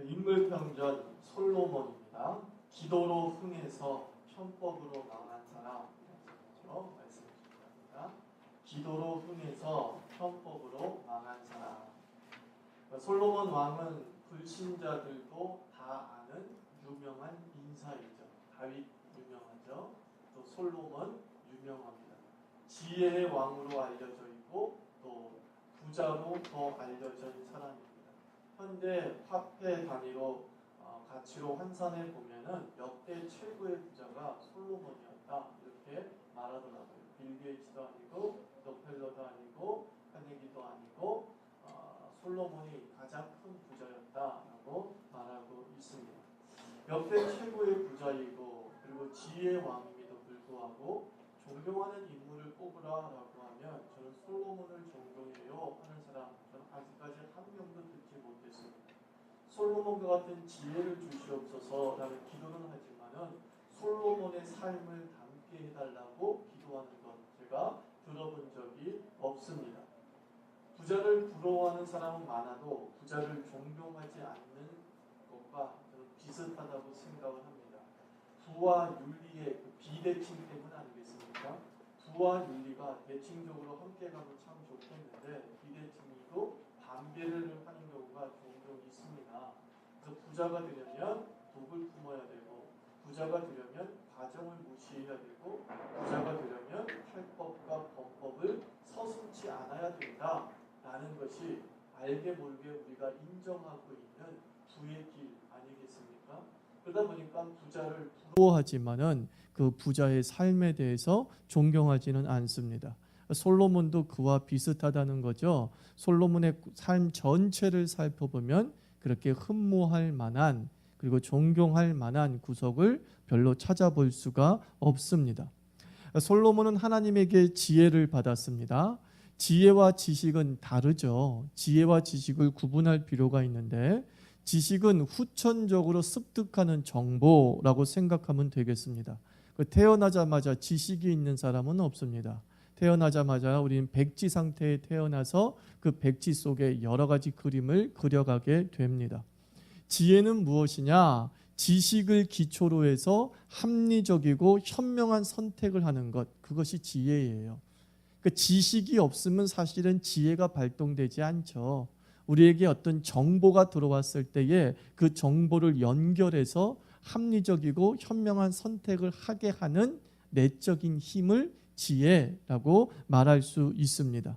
그 인물평전 솔로몬입니다. 기도로 흥해서 편법으로 망한 사람 주셨습니다. 기도로 흥해서 편법으로 망한 사람. 그러니까 솔로몬 왕은 불신자들도 다 아는 유명한 인사이죠. 다윗 유명하죠. 또 솔로몬 유명합니다. 지혜의 왕으로 알려져 있고 또 부자로 더 알려진 사람입니다. 현재 화폐 단위로 어, 가치로 환산해 보면은 역대 최고의 부자가 솔로몬이었다 이렇게 말하더라고요. 빌 게이츠도 아니고 록펠러도 아니고 카네기도 아니고 어, 솔로몬이 가장 큰 부자였다라고 말하고 있습니다. 역대 최고의 부자이고 그리고 지혜의 왕임에도 불구하고 존경하는 인물을 꼽으라라고 하면 저는 솔로몬을 존경해요 하는 사람 저는 아직까지 한 명도. 솔로몬과 같은 지혜를 주시옵소서라는 기도는 하지만은 솔로몬의 삶을 담게 해달라고 기도하는 것 제가 들어본 적이 없습니다. 부자를 부러워하는 사람은 많아도 부자를 존경하지 않는 것과 비슷하다고 생각을 합니다. 부와 윤리의 그 비대칭 때문 아니겠습니까? 부와 윤리가 대칭적으로 함께 가면 참 좋겠는데 비대칭이고 반대를 하는 경우가. 그래서 부자가 되려면 독을 품어야 되고 부자가 되려면 가정을 무시해야 되고 부자가 되려면 탈법과 범법을 서슴지 않아야 된다 라는 것이 알게 모르게 우리가 인정하고 있는 부의 길 아니겠습니까? 그러다 보니까 부자를 부러워하지만은 그 부자의 삶에 대해서 존경하지는 않습니다. 솔로몬도 그와 비슷하다는 거죠. 솔로몬의 삶 전체를 살펴보면 그렇게 흠모할 만한 그리고 존경할 만한 구석을 별로 찾아볼 수가 없습니다. 솔로몬은 하나님에게 지혜를 받았습니다. 지혜와 지식은 다르죠. 지혜와 지식을 구분할 필요가 있는데 지식은 후천적으로 습득하는 정보라고 생각하면 되겠습니다. 그 태어나자마자 지식이 있는 사람은 없습니다. 태어나자마자 우리는 백지 상태에 태어나서 그 백지 속에 여러 가지 그림을 그려가게 됩니다. 지혜는 무엇이냐? 지식을 기초로 해서 합리적이고 현명한 선택을 하는 것 그것이 지혜예요. 그 지식이 없으면 사실은 지혜가 발동되지 않죠. 우리에게 어떤 정보가 들어왔을 때에 그 정보를 연결해서 합리적이고 현명한 선택을 하게 하는 내적인 힘을 지혜라고 말할 수 있습니다.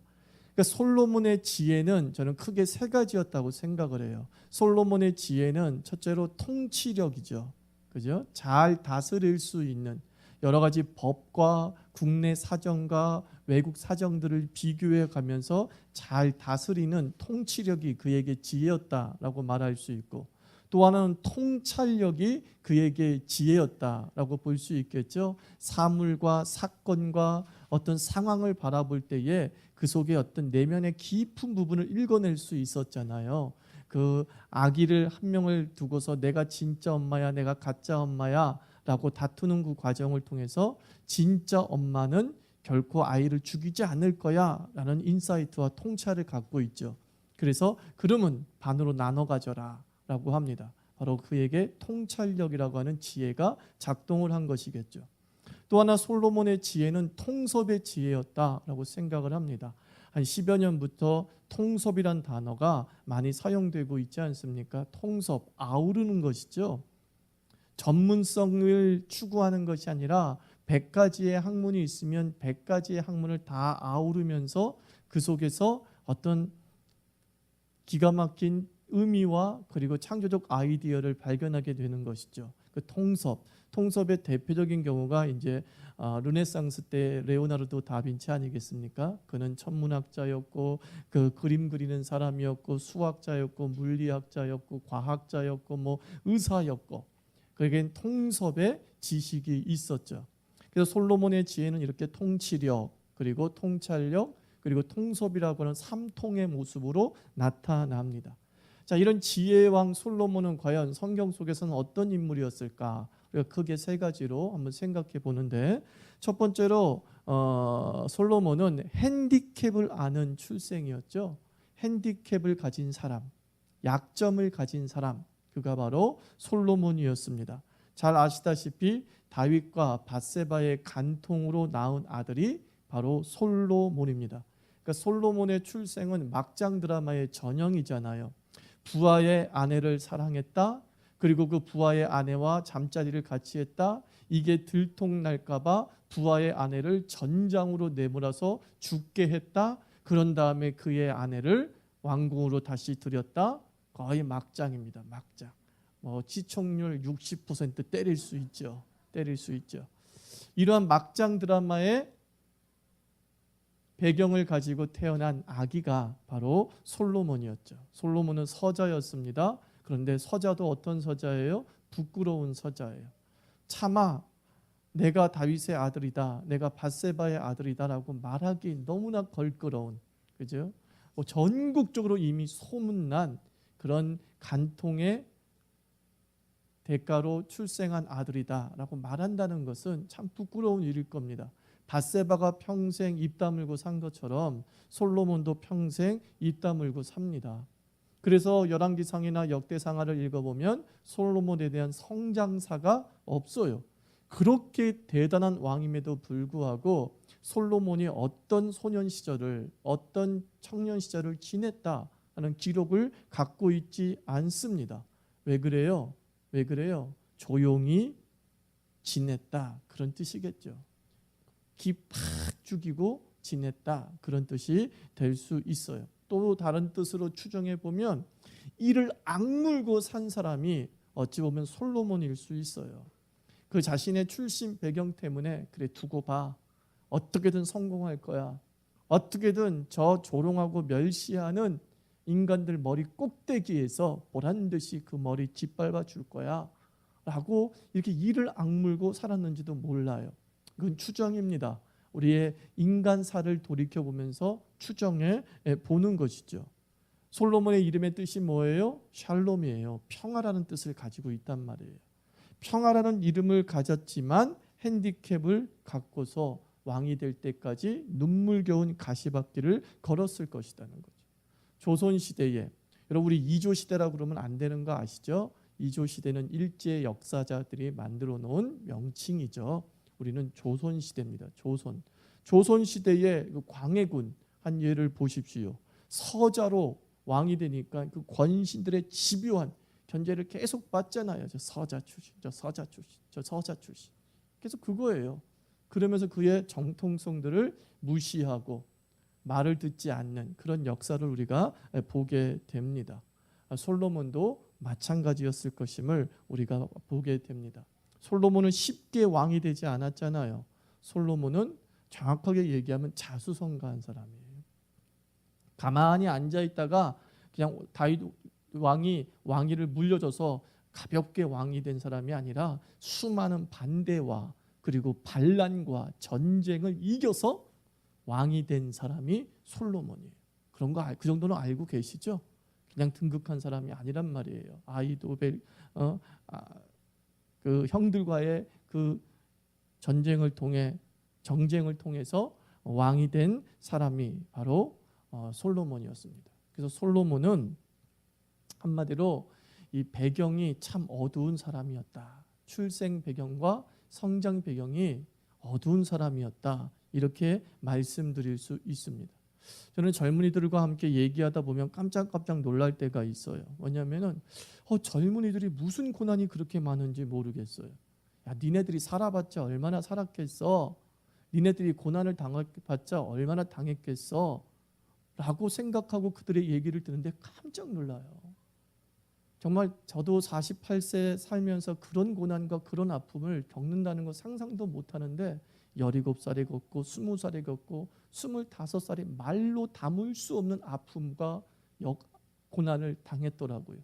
그러니까 솔로몬의 지혜는 저는 크게 세 가지였다고 생각을 해요. 솔로몬의 지혜는 첫째로 통치력이죠. 그죠? 잘 다스릴 수 있는 여러 가지 법과 국내 사정과 외국 사정들을 비교해 가면서 잘 다스리는 통치력이 그에게 지혜였다라고 말할 수 있고 또 하나는 통찰력이 그에게 지혜였다라고 볼 수 있겠죠. 사물과 사건과 어떤 상황을 바라볼 때에 그 속에 어떤 내면의 깊은 부분을 읽어낼 수 있었잖아요. 그 아기를 한 명을 두고서 내가 진짜 엄마야, 내가 가짜 엄마야 라고 다투는 그 과정을 통해서 진짜 엄마는 결코 아이를 죽이지 않을 거야 라는 인사이트와 통찰을 갖고 있죠. 그래서 그러면 반으로 나눠 가져라 라고 합니다. 바로 그에게 통찰력이라고 하는 지혜가 작동을 한 것이겠죠. 또 하나 솔로몬의 지혜는 통섭의 지혜였다라고 생각을 합니다. 한 10여 년부터 통섭이란 단어가 많이 사용되고 있지 않습니까? 통섭, 아우르는 것이죠. 전문성을 추구하는 것이 아니라 100가지의 학문이 있으면 100가지의 학문을 다 아우르면서 그 속에서 어떤 기가 막힌 의미와 그리고 창조적 아이디어를 발견하게 되는 것이죠. 그 통섭, 통섭의 대표적인 경우가 이제 아, 르네상스 때 레오나르도 다빈치 아니겠습니까? 그는 천문학자였고 그 그림 그리는 사람이었고 수학자였고 물리학자였고 과학자였고 뭐 의사였고 그에겐 통섭의 지식이 있었죠. 그래서 솔로몬의 지혜는 이렇게 통치력 그리고 통찰력 그리고 통섭이라고 하는 삼통의 모습으로 나타납니다. 자, 이런 지혜의 왕 솔로몬은 과연 성경 속에서는 어떤 인물이었을까? 우리가 크게 세 가지로 한번 생각해 보는데 첫 번째로 어, 솔로몬은 핸디캡을 아는 출생이었죠. 핸디캡을 가진 사람, 약점을 가진 사람. 그가 바로 솔로몬이었습니다. 잘 아시다시피 다윗과 바세바의 간통으로 낳은 아들이 바로 솔로몬입니다. 그러니까 솔로몬의 출생은 막장 드라마의 전형이잖아요. 부하의 아내를 사랑했다. 그리고 그 부하의 아내와 잠자리를 같이 했다. 이게 들통날까봐 부하의 아내를 전장으로 내몰아서 죽게 했다. 그런 다음에 그의 아내를 왕궁으로 다시 들였다. 거의 막장입니다. 막장. 뭐 시청률 60% 때릴 수 있죠. 때릴 수 있죠. 이러한 막장 드라마의 배경을 가지고 태어난 아기가 바로 솔로몬이었죠. 솔로몬은 서자였습니다. 그런데 서자도 어떤 서자예요? 부끄러운 서자예요. 차마 내가 다윗의 아들이다, 내가 바세바의 아들이다라고 말하기 너무나 걸끄러운, 그죠? 뭐 전국적으로 이미 소문난 그런 간통의 대가로 출생한 아들이다라고 말한다는 것은 참 부끄러운 일일 겁니다. 바세바가 평생 입 다물고 산 것처럼 솔로몬도 평생 입 다물고 삽니다. 그래서 열왕기상이나 역대상하를 읽어보면 솔로몬에 대한 성장사가 없어요. 그렇게 대단한 왕임에도 불구하고 솔로몬이 어떤 소년 시절을 어떤 청년 시절을 지냈다 하는 기록을 갖고 있지 않습니다. 왜 그래요? 왜 그래요? 조용히 지냈다 그런 뜻이겠죠. 기팍 죽이고 지냈다 그런 뜻이 될 수 있어요. 또 다른 뜻으로 추정해 보면 이를 악물고 산 사람이 어찌 보면 솔로몬일 수 있어요. 그 자신의 출신 배경 때문에 그래 두고 봐. 어떻게든 성공할 거야. 어떻게든 저 조롱하고 멸시하는 인간들 머리 꼭대기에서 보란 듯이 그 머리 짓밟아 줄 거야. 라고 이렇게 이를 악물고 살았는지도 몰라요. 그건 추정입니다. 우리의 인간사를 돌이켜 보면서 추정해 보는 것이죠. 솔로몬의 이름의 뜻이 뭐예요? 샬롬이에요. 평화라는 뜻을 가지고 있단 말이에요. 평화라는 이름을 가졌지만 핸디캡을 갖고서 왕이 될 때까지 눈물겨운 가시밭길을 걸었을 것이라는 거죠. 조선 시대에 여러분 우리 이조 시대라고 그러면 안 되는 거 아시죠? 이조 시대는 일제 역사자들이 만들어 놓은 명칭이죠. 우리는 조선 시대입니다. 조선. 조선 시대의 그 광해군 한 예를 보십시오. 서자로 왕이 되니까 그 권신들의 집요한 견제를 계속 받잖아요. 저 서자 출신, 저 서자 출신, 저 서자 출신. 계속 그거예요. 그러면서 그의 정통성들을 무시하고 말을 듣지 않는 그런 역사를 우리가 보게 됩니다. 솔로몬도 마찬가지였을 것임을 우리가 보게 됩니다. 솔로몬은 쉽게 왕이 되지 않았잖아요. 솔로몬은 정확하게 얘기하면 자수성가한 사람이에요. 가만히 앉아 있다가 그냥 다윗 왕이 왕위를 물려줘서 가볍게 왕이 된 사람이 아니라 수많은 반대와 그리고 반란과 전쟁을 이겨서 왕이 된 사람이 솔로몬이에요. 그런 거 그 정도는 알고 계시죠? 그냥 등극한 사람이 아니란 말이에요. 아이도 벨 어, 아, 그 형들과의 그 전쟁을 통해 정쟁을 통해서 왕이 된 사람이 바로 어, 솔로몬이었습니다. 그래서 솔로몬은 한마디로 이 배경이 참 어두운 사람이었다. 출생 배경과 성장 배경이 어두운 사람이었다. 이렇게 말씀드릴 수 있습니다. 저는 젊은이들과 함께 얘기하다 보면 깜짝깜짝 놀랄 때가 있어요. 왜냐하면은 어, 젊은이들이 무슨 고난이 그렇게 많은지 모르겠어요. 야, 니네들이 살아봤자 얼마나 살았겠어? 니네들이 고난을 당했봤자 얼마나 당했겠어? 라고 생각하고 그들의 얘기를 듣는데 깜짝 놀라요. 정말 저도 48세 살면서 그런 고난과 그런 아픔을 겪는다는 거 상상도 못 하는데 17살이 걷고 20살이 걷고 25살이 말로 담을 수 없는 아픔과 역, 고난을 당했더라고요.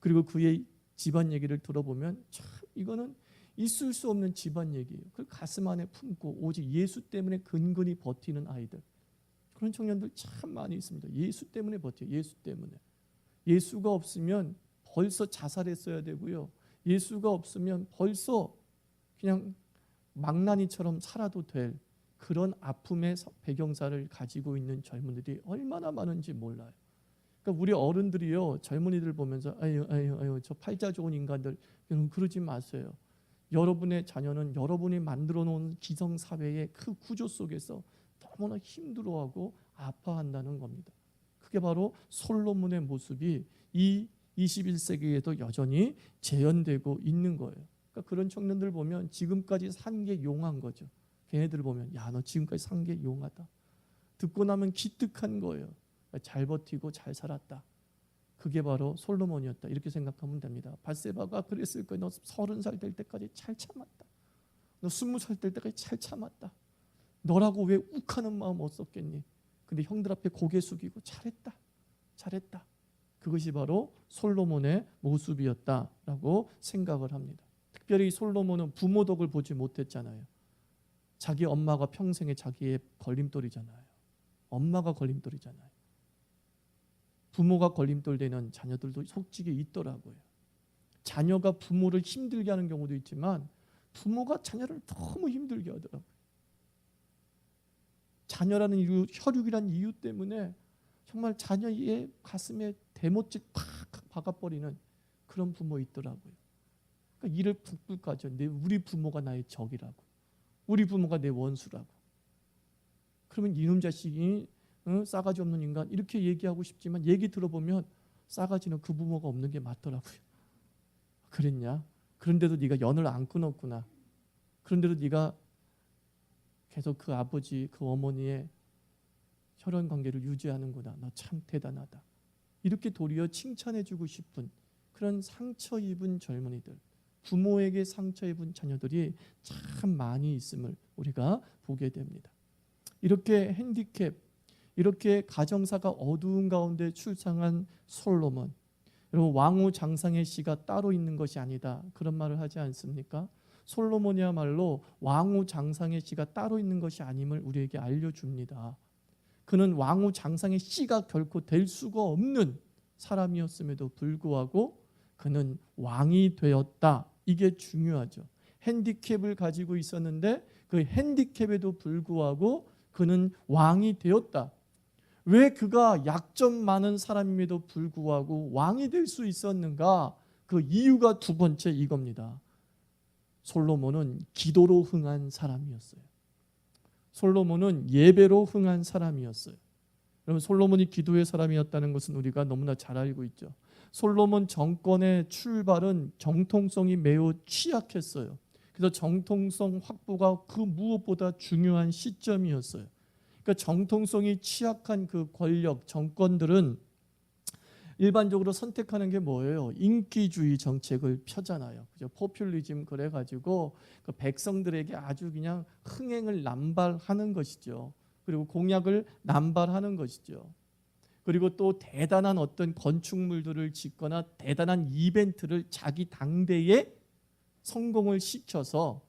그리고 그의 집안 얘기를 들어보면 참 이거는 있을 수 없는 집안 얘기예요. 그 가슴 안에 품고 오직 예수 때문에 근근히 버티는 아이들. 그런 청년들 참 많이 있습니다. 예수 때문에 버텨. 예수 때문에. 예수가 없으면 벌써 자살했어야 되고요. 예수가 없으면 벌써 그냥 망나니처럼 살아도 될 그런 아픔의 배경사를 가지고 있는 젊은들이 얼마나 많은지 몰라요. 그러니까 우리 어른들이요 젊은이들 보면서 아유 아유 아유 저 팔자 좋은 인간들 여러분 그러지 마세요. 여러분의 자녀는 여러분이 만들어 놓은 기성 사회의 그 구조 속에서 너무나 힘들어하고 아파한다는 겁니다. 그게 바로 솔로몬의 모습이 이 21세기에도 여전히 재현되고 있는 거예요. 그러니까 그런 청년들 보면 지금까지 산 게 용한 거죠. 걔네들 보면 야 너 지금까지 산 게 용하다. 듣고 나면 기특한 거예요. 잘 버티고 잘 살았다. 그게 바로 솔로몬이었다. 이렇게 생각하면 됩니다. 바세바가 그랬을 거예요. 너 서른 살 될 때까지 잘 참았다. 너 스무 살 될 때까지 잘 참았다. 너라고 왜 욱하는 마음 없었겠니? 근데 형들 앞에 고개 숙이고 잘했다. 잘했다. 그것이 바로 솔로몬의 모습이었다라고 생각을 합니다. 특별히 솔로몬은 부모 덕을 보지 못했잖아요. 자기 엄마가 평생에 자기의 걸림돌이잖아요. 엄마가 걸림돌이잖아요. 부모가 걸림돌 되는 자녀들도 속직에 있더라고요. 자녀가 부모를 힘들게 하는 경우도 있지만 부모가 자녀를 너무 힘들게 하더라고요. 자녀라는 이유, 혈육이라는 이유 때문에 정말 자녀의 가슴에 대못짓 팍 박아버리는 그런 부모 있더라고요. 그러니까 이를 가져. 내 우리 부모가 나의 적이라고. 우리 부모가 내 원수라고. 그러면 이놈 자식이 어? 싸가지 없는 인간 이렇게 얘기하고 싶지만 얘기 들어보면 싸가지는 그 부모가 없는 게 맞더라고요. 그랬냐? 그런데도 네가 연을 안 끊었구나. 그런데도 네가 계속 그 아버지, 그 어머니의 혈연 관계를 유지하는구나. 너 참 대단하다. 이렇게 도리어 칭찬해주고 싶은 그런 상처 입은 젊은이들, 부모에게 상처 입은 자녀들이 참 많이 있음을 우리가 보게 됩니다. 이렇게 핸디캡, 이렇게 가정사가 어두운 가운데 출생한 솔로몬. 여러분 왕후 장상의 씨가 따로 있는 것이 아니다. 그런 말을 하지 않습니까? 솔로몬이야말로 왕후 장상의 씨가 따로 있는 것이 아님을 우리에게 알려줍니다. 그는 왕후 장상의 씨가 결코 될 수가 없는 사람이었음에도 불구하고 그는 왕이 되었다. 이게 중요하죠. 핸디캡을 가지고 있었는데 그 핸디캡에도 불구하고 그는 왕이 되었다. 왜 그가 약점 많은 사람임에도 불구하고 왕이 될 수 있었는가? 그 이유가 두 번째 이겁니다. 솔로몬은 기도로 흥한 사람이었어요. 솔로몬은 예배로 흥한 사람이었어요. 여러분 솔로몬이 기도의 사람이었다는 것은 우리가 너무나 잘 알고 있죠. 솔로몬 정권의 출발은 정통성이 매우 취약했어요. 그래서 정통성 확보가 그 무엇보다 중요한 시점이었어요. 그러니까 정통성이 취약한 그 권력 정권들은 일반적으로 선택하는 게 뭐예요? 인기주의 정책을 펴잖아요. 그죠? 포퓰리즘 그래 가지고 그 백성들에게 아주 그냥 흥행을 남발하는 것이죠. 그리고 공약을 남발하는 것이죠. 그리고 또 대단한 어떤 건축물들을 짓거나 대단한 이벤트를 자기 당대에 성공을 시켜서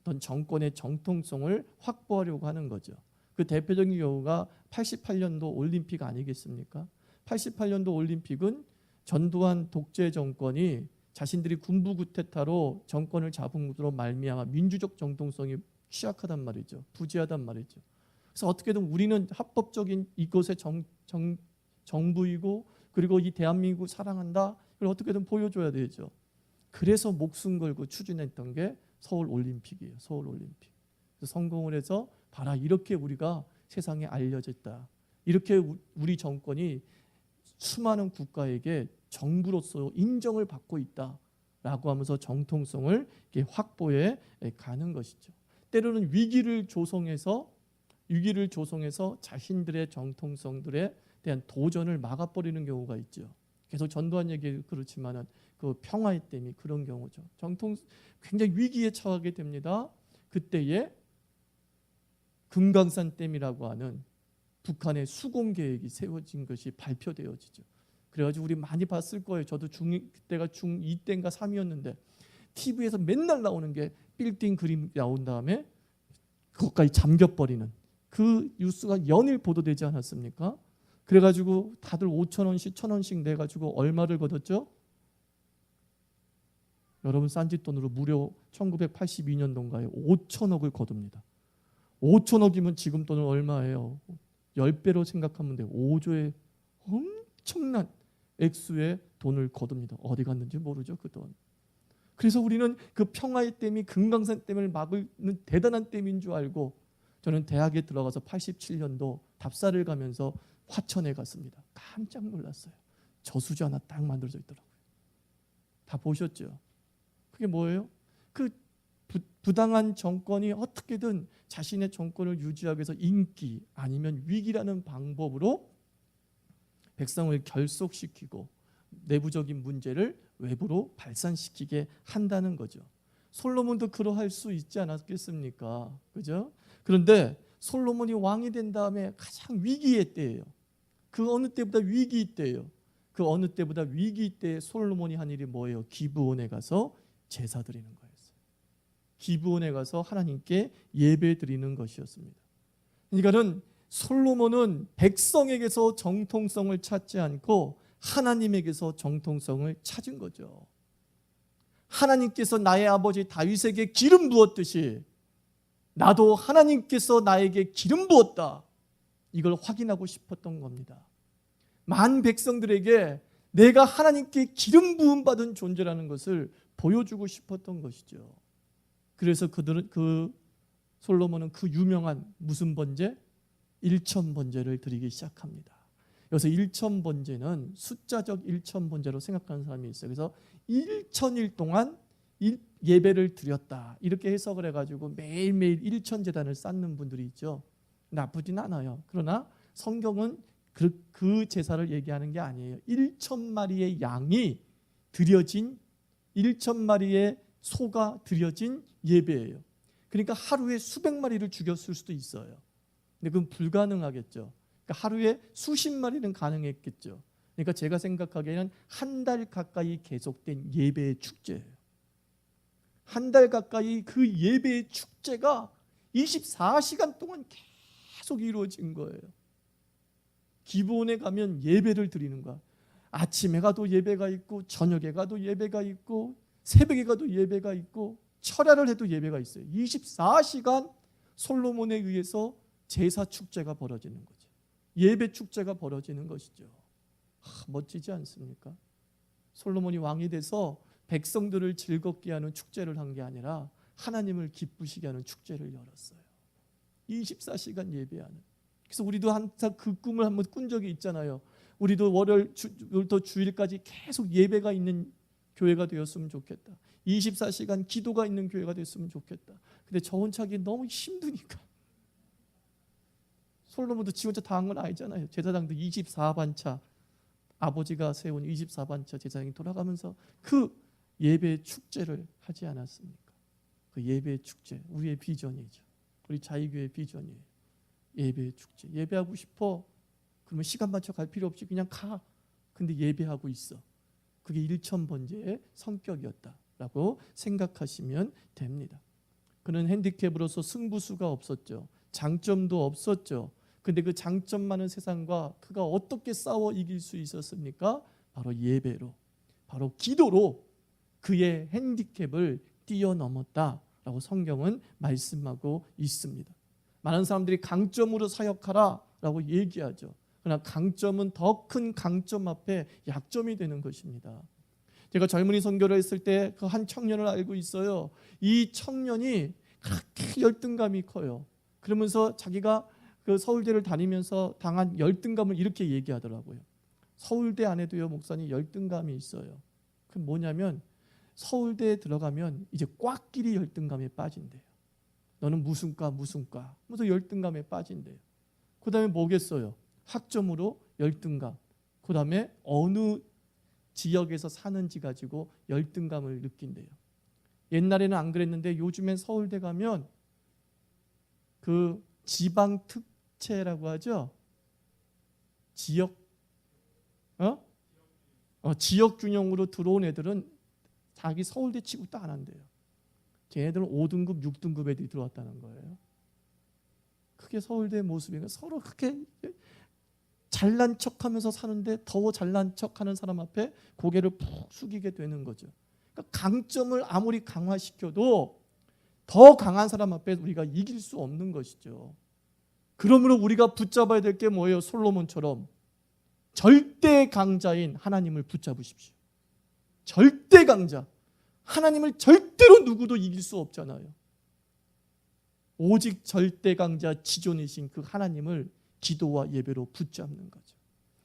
어떤 정권의 정통성을 확보하려고 하는 거죠. 그 대표적인 경우가 88년도 올림픽 아니겠습니까? 88년도 올림픽은 전두환 독재 정권이 자신들이 군부 구테타로 정권을 잡은 것으로 말미암아 민주적 정통성이 취약하단 말이죠. 부재하단 말이죠. 그래서 어떻게든 우리는 합법적인 이곳의 정, 정, 정부이고 그리고 이 대한민국 사랑한다. 그걸 어떻게든 보여줘야 되죠. 그래서 목숨 걸고 추진했던 게 서울 올림픽이에요. 서울 올림픽. 성공을 해서 봐라 이렇게 우리가 세상에 알려졌다. 이렇게 우리 정권이 수많은 국가에게 정부로서 인정을 받고 있다라고 하면서 정통성을 확보해 가는 것이죠. 때로는 위기를 조성해서 위기를 조성해서 자신들의 정통성들에 대한 도전을 막아버리는 경우가 있죠. 계속 전두환 얘기 그렇지만은 그 평화의 땜이 그런 경우죠. 정통 굉장히 위기에 처하게 됩니다. 그때에 금강산 댐이라고 하는 북한의 수공 계획이 세워진 것이 발표되어지죠. 그래가지고 우리 많이 봤을 거예요. 저도 중 그때가 중2 때인가 3이었는데 TV에서 맨날 나오는 게 빌딩 그림 나온 다음에 그것까지 잠겨버리는 그 뉴스가 연일 보도되지 않았습니까? 그래가지고 다들 5천 원씩, 천 원씩 내가지고 얼마를 걷었죠? 여러분 싼짓 돈으로 무려 1982년도인가에 5천억을 거둡니다. 5천억이면 지금 돈은 얼마예요? 10배로 생각하면 돼요. 5조에 엄청난 액수의 돈을 거둡니다. 어디 갔는지 모르죠 그 돈. 그래서 우리는 그 평화의 댐이 금강산 댐을 막는 대단한 댐인 줄 알고 저는 대학에 들어가서 87년도 답사를 가면서 화천에 갔습니다. 깜짝 놀랐어요. 저수지 하나 딱 만들어져 있더라고요. 다 보셨죠? 그게 뭐예요? 그 부, 부당한 정권이 어떻게든 자신의 정권을 유지하기 위해서 인기 아니면 위기라는 방법으로 백성을 결속시키고 내부적인 문제를 외부로 발산시키게 한다는 거죠. 솔로몬도 그러할 수 있지 않았겠습니까? 그죠? 그런데 솔로몬이 왕이 된 다음에 가장 위기의 때예요. 그 어느 때보다 위기 때예요. 그 어느 때보다 위기 때에 솔로몬이 한 일이 뭐예요? 기브온에 가서 제사 드리는 거였어요. 기브온에 가서 하나님께 예배 드리는 것이었습니다. 그러니까는 솔로몬은 백성에게서 정통성을 찾지 않고 하나님에게서 정통성을 찾은 거죠. 하나님께서 나의 아버지 다윗에게 기름 부었듯이 나도 하나님께서 나에게 기름 부었다. 이걸 확인하고 싶었던 겁니다. 만 백성들에게 내가 하나님께 기름 부음 받은 존재라는 것을 보여주고 싶었던 것이죠. 그래서 그들은 그 솔로몬은 그 유명한 무슨 번제? 일천 번제를 드리기 시작합니다. 여기서 일천 번제는 숫자적 일천 번제로 생각하는 사람이 있어요. 그래서 일천일 동안 일- 예배를 드렸다 이렇게 해석을 해가지고 매일매일 일천 제단을 쌓는 분들이 있죠. 나쁘진 않아요. 그러나 성경은 그, 그 제사를 얘기하는 게 아니에요. 일천 마리의 양이 드려진 일천 마리의 소가 드려진 예배예요. 그러니까 하루에 수백 마리를 죽였을 수도 있어요. 근데 그건 불가능하겠죠. 그러니까 하루에 수십 마리는 가능했겠죠. 그러니까 제가 생각하기에는 한 달 가까이 계속된 예배의 축제예요. 한 달 가까이 그 예배의 축제가 24시간 동안 계속 이루어진 거예요. 기본에 가면 예배를 드리는 거야. 아침에 가도 예배가 있고 저녁에 가도 예배가 있고 새벽에 가도 예배가 있고 철야를 해도 예배가 있어요. 24시간 솔로몬에 의해서 제사 축제가 벌어지는 거죠. 예배 축제가 벌어지는 것이죠. 하, 멋지지 않습니까? 솔로몬이 왕이 돼서 백성들을 즐겁게 하는 축제를 한 게 아니라 하나님을 기쁘시게 하는 축제를 열었어요. 24시간 예배하는. 그래서 우리도 항상 그 꿈을 한번 꾼 적이 있잖아요. 우리도 월요일 또 주일까지 계속 예배가 있는 교회가 되었으면 좋겠다. 24시간 기도가 있는 교회가 됐으면 좋겠다. 근데 저 혼자 하기 너무 힘드니까. 솔로몬도 지 혼자 다한건 아니잖아요. 제사장도 24반차 아버지가 세운 24반차 제사장이 돌아가면서 그 예배 축제를 하지 않았습니까? 그 예배 축제 우리의 비전이죠. 우리 자유교회 비전이에요. 예배 축제. 예배하고 싶어. 그러면 시간 맞춰 갈 필요 없이 그냥 가. 근데 예배하고 있어. 그게 일천 번제의 성격이었다라고 생각하시면 됩니다. 그는 핸디캡으로서 승부수가 없었죠. 장점도 없었죠. 근데 그 장점 많은 세상과 그가 어떻게 싸워 이길 수 있었습니까? 바로 예배로, 바로 기도로 그의 핸디캡을 뛰어넘었다 라고 성경은 말씀하고 있습니다. 많은 사람들이 강점으로 사역하라 라고 얘기하죠. 그러나 강점은 더 큰 강점 앞에 약점이 되는 것입니다. 제가 젊은이 선교를 했을 때 그 한 청년을 알고 있어요. 이 청년이 그렇게 열등감이 커요. 그러면서 자기가 그 서울대를 다니면서 당한 열등감을 이렇게 얘기하더라고요. 서울대 안에도요 목사님 열등감이 있어요. 그 뭐냐면 서울대에 들어가면 이제 꽉끼리 열등감에 빠진대요. 너는 무슨 과 무슨 열등감에 빠진대요. 그 다음에 뭐겠어요? 학점으로 열등감. 그 다음에 어느 지역에서 사는지 가지고 열등감을 느낀대요. 옛날에는 안 그랬는데 요즘엔 서울대 가면 그 지방 특채라고 하죠. 지역 어? 어 지역 균형으로 들어온 애들은 자기 서울대 취급도 안 한대요. 걔네들은 5등급, 6등급 애들이 들어왔다는 거예요. 그게 서울대 모습이니까 서로 그렇게 잘난 척하면서 사는데 더 잘난 척하는 사람 앞에 고개를 푹 숙이게 되는 거죠. 그러니까 강점을 아무리 강화시켜도 더 강한 사람 앞에 우리가 이길 수 없는 것이죠. 그러므로 우리가 붙잡아야 될 게 뭐예요? 솔로몬처럼 절대 강자인 하나님을 붙잡으십시오. 절대 강자. 하나님을 절대로 누구도 이길 수 없잖아요. 오직 절대 강자 지존이신 그 하나님을 기도와 예배로 붙잡는 거죠.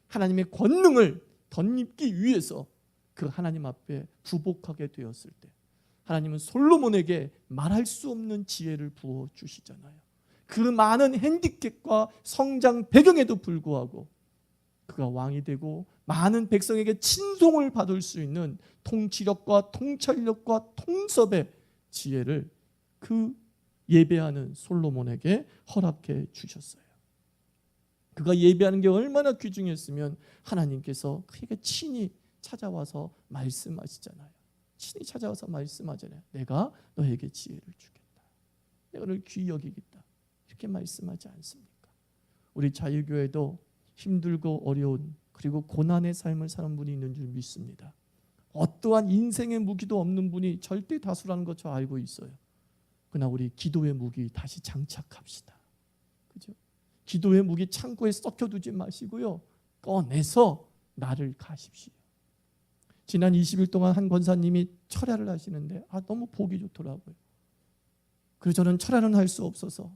하나님의 권능을 덧입기 위해서 그 하나님 앞에 부복하게 되었을 때 하나님은 솔로몬에게 말할 수 없는 지혜를 부어 주시잖아요. 그 많은 핸디캡과 성장 배경에도 불구하고 그가 왕이 되고 많은 백성에게 친송을 받을 수 있는 통치력과 통찰력과 통섭의 지혜를 그 예배하는 솔로몬에게 허락해 주셨어요. 그가 예배하는 게 얼마나 귀중했으면 하나님께서 그에게 친히 찾아와서 말씀하시잖아요. 친히 찾아와서 말씀하잖아요. 내가 너에게 지혜를 주겠다. 내가 너를 귀히 여기겠다. 이렇게 말씀하지 않습니까? 우리 자유교회도 힘들고 어려운 그리고 고난의 삶을 사는 분이 있는 줄 믿습니다. 어떠한 인생의 무기도 없는 분이 절대 다수라는 것 저 알고 있어요. 그러나 우리 기도의 무기 다시 장착합시다. 그죠? 기도의 무기 창고에 썩혀두지 마시고요. 꺼내서 나를 가십시오. 지난 20일 동안 한 권사님이 철야를 하시는데 아 너무 보기 좋더라고요. 그래서 저는 철야는 할 수 없어서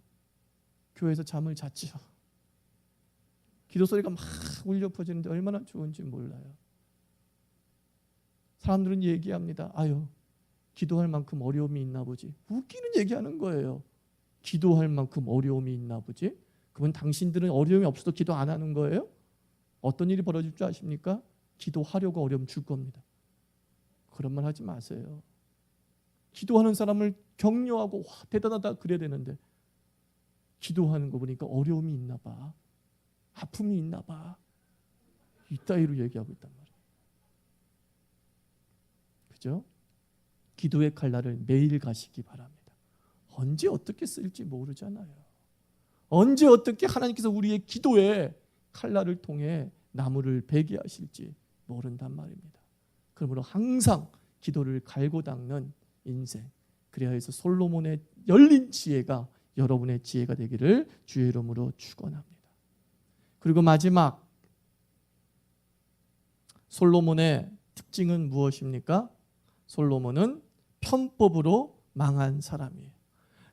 교회에서 잠을 잤지요. 기도 소리가 막 울려 퍼지는데 얼마나 좋은지 몰라요. 사람들은 얘기합니다. 아유, 기도할 만큼 어려움이 있나 보지. 웃기는 얘기하는 거예요. 기도할 만큼 어려움이 있나 보지. 그러면 당신들은 어려움이 없어도 기도 안 하는 거예요? 어떤 일이 벌어질 줄 아십니까? 기도하려고 어려움 줄 겁니다. 그런 말 하지 마세요. 기도하는 사람을 격려하고 와, 대단하다 그래야 되는데 기도하는 거 보니까 어려움이 있나 봐. 아픔이 있나 봐. 이따위로 얘기하고 있단 말이에요. 그죠? 기도의 칼날을 매일 가시기 바랍니다. 언제 어떻게 쓸지 모르잖아요. 언제 어떻게 하나님께서 우리의 기도에 칼날을 통해 나무를 베게 하실지 모른단 말입니다. 그러므로 항상 기도를 갈고 닦는 인생. 그래야 해서 솔로몬의 열린 지혜가 여러분의 지혜가 되기를 주의 이름으로 축원합니다. 그리고 마지막 솔로몬의 특징은 무엇입니까? 솔로몬은 편법으로 망한 사람이에요.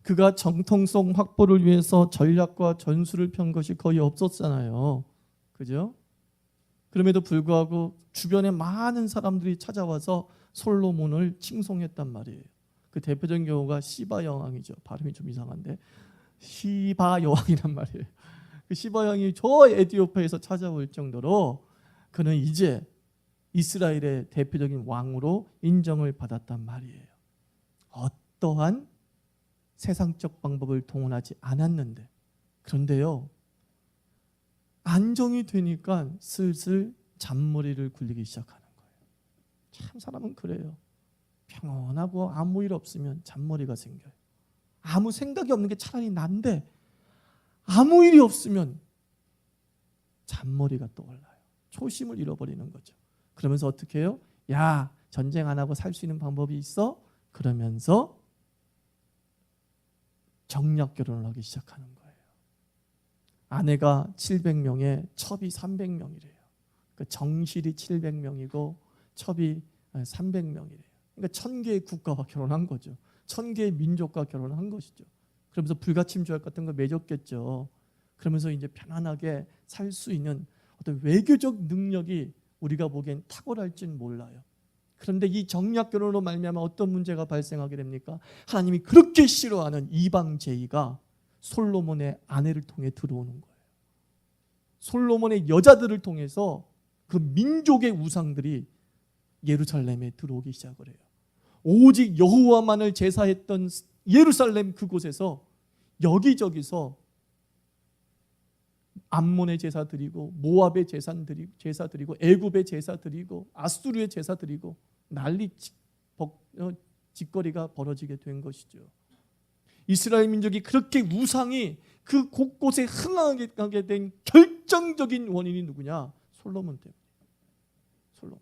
그가 정통성 확보를 위해서 전략과 전술을 편 것이 거의 없었잖아요. 그죠? 그럼에도 불구하고 주변에 많은 사람들이 찾아와서 솔로몬을 칭송했단 말이에요. 그 대표적인 경우가 시바 여왕이죠. 발음이 좀 이상한데 시바 여왕이란 말이에요. 그 시바 여왕이 저 에티오피아에서 찾아올 정도로 그는 이제 이스라엘의 대표적인 왕으로 인정을 받았단 말이에요. 어떠한 세상적 방법을 동원하지 않았는데 그런데요 안정이 되니까 슬슬 잔머리를 굴리기 시작하는 거예요. 참 사람은 그래요. 평온하고 아무 일 없으면 잔머리가 생겨요. 아무 생각이 없는 게 차라리 난데 아무 일이 없으면 잔머리가 떠올라요. 초심을 잃어버리는 거죠. 그러면서 어떻게 해요? 야 전쟁 안 하고 살 수 있는 방법이 있어? 그러면서 정략 결혼을 하기 시작하는 거예요. 아내가 700명에 첩이 300명이래요. 그 정실이 700명이고 첩이 300명이래요. 그러니까 천 개의 국가와 결혼한 거죠. 천 개의 민족과 결혼한 것이죠. 그러면서 불가침 조약 같은 거 맺었겠죠. 그러면서 이제 편안하게 살 수 있는 어떤 외교적 능력이 우리가 보기엔 탁월할지는 몰라요. 그런데 이 정략 결혼으로 말미암아 어떤 문제가 발생하게 됩니까? 하나님이 그렇게 싫어하는 이방 제의가 솔로몬의 아내를 통해 들어오는 거예요. 솔로몬의 여자들을 통해서 그 민족의 우상들이 예루살렘에 들어오기 시작을 해요. 오직 여호와만을 제사했던 예루살렘 그곳에서 여기저기서 암몬의 제사 드리고 모압의 제사 드리고 제사 드리고 애굽의 제사 드리고 아수르의 제사 드리고 난리 어, 짓거리가 벌어지게 된 것이죠. 이스라엘 민족이 그렇게 우상이 그 곳곳에 흥하게 된 결정적인 원인이 누구냐? 솔로몬 때문에. 솔로몬.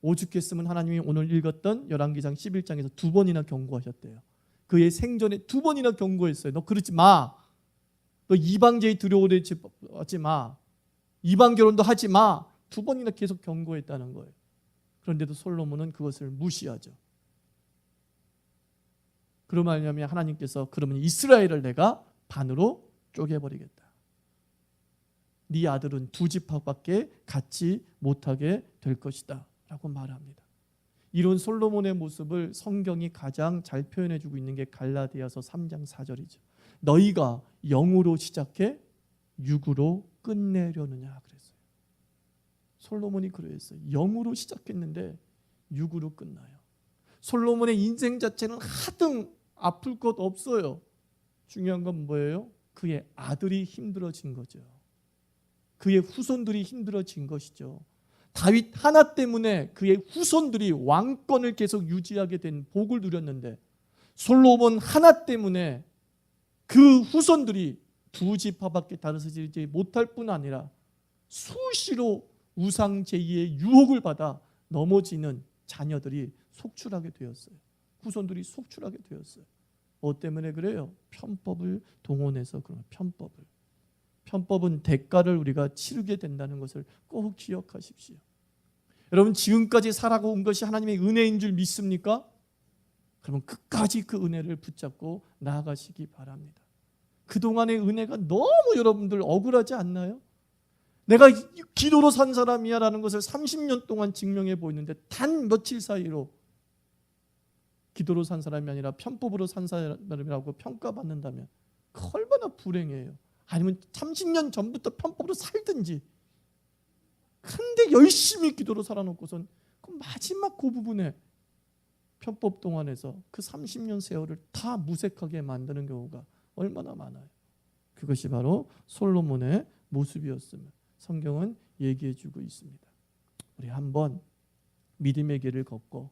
오죽했으면 하나님이 오늘 읽었던 열왕기상 11장에서 두 번이나 경고하셨대요. 그의 생전에 두 번이나 경고했어요. 너 그러지 마. 너 이방제의 두려워하지 마. 이방 결혼도 하지 마. 두 번이나 계속 경고했다는 거예요. 그런데도 솔로몬은 그것을 무시하죠. 말미암아 하나님께서 그러면 이스라엘을 내가 반으로 쪼개버리겠다. 네 아들은 두 집합밖에 갖지 못하게 될 것이다 라고 말합니다. 이런 솔로몬의 모습을 성경이 가장 잘 표현해 주고 있는 게 갈라디아서 3장 4절이죠. 너희가 영으로 시작해 육으로 끝내려느냐 그랬어요. 솔로몬이 그랬어요. 영으로 시작했는데 육으로 끝나요. 솔로몬의 인생 자체는 하등 아플 것 없어요. 중요한 건 뭐예요? 그의 아들이 힘들어진 거죠. 그의 후손들이 힘들어진 것이죠. 다윗 하나 때문에 그의 후손들이 왕권을 계속 유지하게 된 복을 누렸는데 솔로몬 하나 때문에 그 후손들이 두 지파밖에 다르지 못할 뿐 아니라 수시로 우상 제의의 유혹을 받아 넘어지는 자녀들이 속출하게 되었어요. 후손들이 속출하게 되었어요. 뭐 때문에 그래요? 편법을 동원해서 그런 편법을. 편법은 대가를 우리가 치르게 된다는 것을 꼭 기억하십시오. 여러분 지금까지 살아온 것이 하나님의 은혜인 줄 믿습니까? 그러면 끝까지 그 은혜를 붙잡고 나아가시기 바랍니다. 그동안의 은혜가 너무 여러분들 억울하지 않나요? 내가 기도로 산 사람이야 라는 것을 30년 동안 증명해 보이는데 단 며칠 사이로 기도로 산 사람이 아니라 편법으로 산 사람이라고 평가받는다면 그 얼마나 불행해요. 아니면 30년 전부터 편법으로 살든지 근데 열심히 기도로 살아놓고선 그 마지막 그 부분에 편법 동안에서 그 30년 세월을 다 무색하게 만드는 경우가 얼마나 많아요. 그것이 바로 솔로몬의 모습이었음을 성경은 얘기해 주고 있습니다. 우리 한번 믿음의 길을 걷고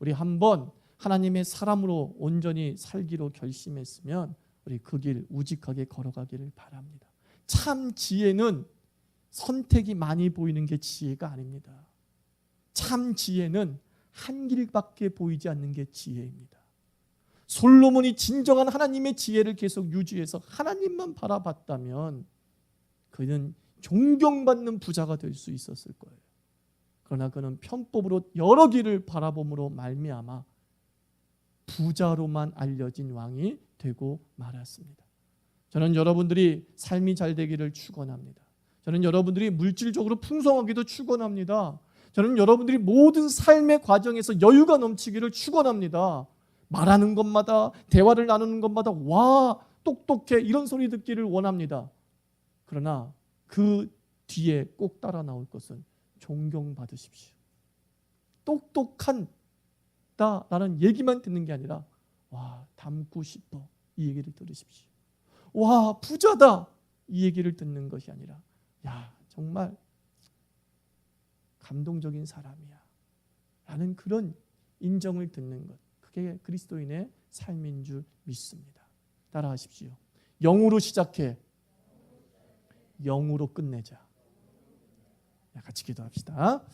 우리 한번 하나님의 사람으로 온전히 살기로 결심했으면 우리 그 길 우직하게 걸어가기를 바랍니다. 참 지혜는 선택이 많이 보이는 게 지혜가 아닙니다. 참 지혜는 한 길밖에 보이지 않는 게 지혜입니다. 솔로몬이 진정한 하나님의 지혜를 계속 유지해서 하나님만 바라봤다면 그는 존경받는 부자가 될 수 있었을 거예요. 그러나 그는 편법으로 여러 길을 바라봄으로 말미암아 부자로만 알려진 왕이 되고 말았습니다. 저는 여러분들이 삶이 잘 되기를 축원합니다. 저는 여러분들이 물질적으로 풍성하기도 축원합니다. 저는 여러분들이 모든 삶의 과정에서 여유가 넘치기를 축원합니다. 말하는 것마다 대화를 나누는 것마다 와 똑똑해 이런 소리 듣기를 원합니다. 그러나 그 뒤에 꼭 따라 나올 것은 존경받으십시오. 똑똑한 다라는 얘기만 듣는 게 아니라 와 닮고 싶어 이 얘기를 들으십시오. 와 부자다 이 얘기를 듣는 것이 아니라 야 정말 감동적인 사람이야 라는 그런 인정을 듣는 것 그게 그리스도인의 삶인 줄 믿습니다. 따라하십시오. 영으로 시작해 영으로 끝내자. 같이 기도합시다.